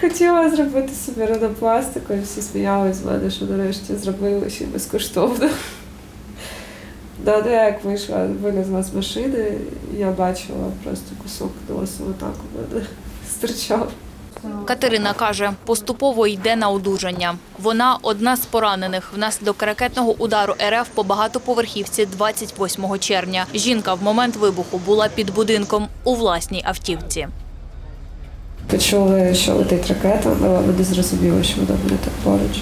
Хотіла зробити собі ринопластику, і всі сміялись з мене, що нарешті зробили ще безкоштовно. Да, ну, як вийшла, вилізла з машини, я бачила просто кусок носу отак у мене стирчав. Катерина каже, поступово йде на одужання. Вона одна з поранених внаслідок ракетного удару РФ по багатоповерхівці 28 червня. Жінка в момент вибуху була під будинком у власній автівці. Почули, що летить ракета, але не зрозуміли, що вона буде так поруч.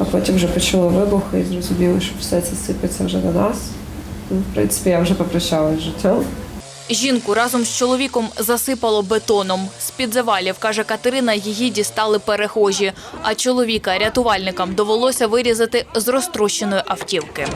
А потім вже почули вибухи і зрозуміли, що все це сипеться вже на нас. Ну, в принципі, я вже попрощалася з життям. Жінку разом з чоловіком засипало бетоном. З-під завалів, каже Катерина, її дістали перехожі. А чоловіка рятувальникам довелося вирізати з розтрощеної автівки.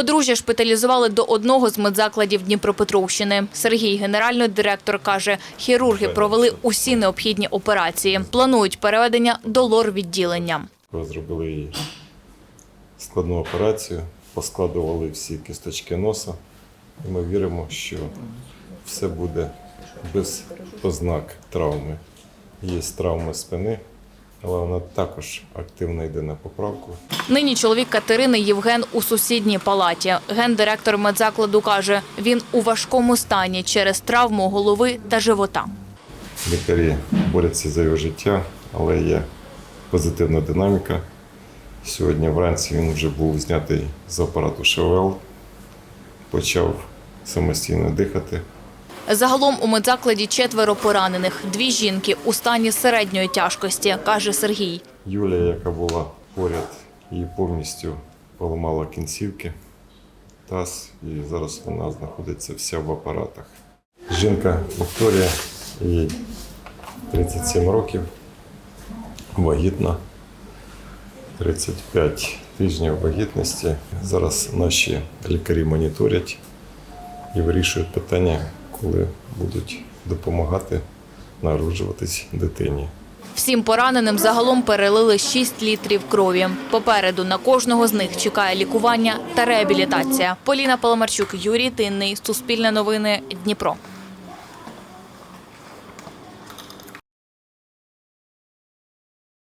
Подружжя шпиталізували до одного з медзакладів Дніпропетровщини. Сергій, генеральний директор, каже, хірурги провели усі необхідні операції. Планують переведення до лор-відділення. Ми зробили їй складну операцію, поскладували всі кісточки носа, і ми віримо, що все буде без ознак травми. Є травми спини, але вона також активно йде на поправку. Нині чоловік Катерини Євген у сусідній палаті. Гендиректор медзакладу каже, він у важкому стані через травму голови та живота. Лікарі борються за його життя, але є позитивна динаміка. Сьогодні вранці він вже був знятий з апарату ШВЛ, почав самостійно дихати. Загалом у медзакладі четверо поранених. Дві жінки у стані середньої тяжкості, каже Сергій. Юлія, яка була поряд, її повністю поламала кінцівки, таз, і зараз вона знаходиться вся в апаратах. Жінка Вікторія, їй 37 років, вагітна, 35 тижнів вагітності. Зараз наші лікарі моніторять і вирішують питання, коли будуть допомагати народжуватись дитині. Всім пораненим загалом перелили 6 літрів крові. Попереду на кожного з них чекає лікування та реабілітація. Поліна Паламарчук, Юрій Тинний, Суспільне новини, Дніпро.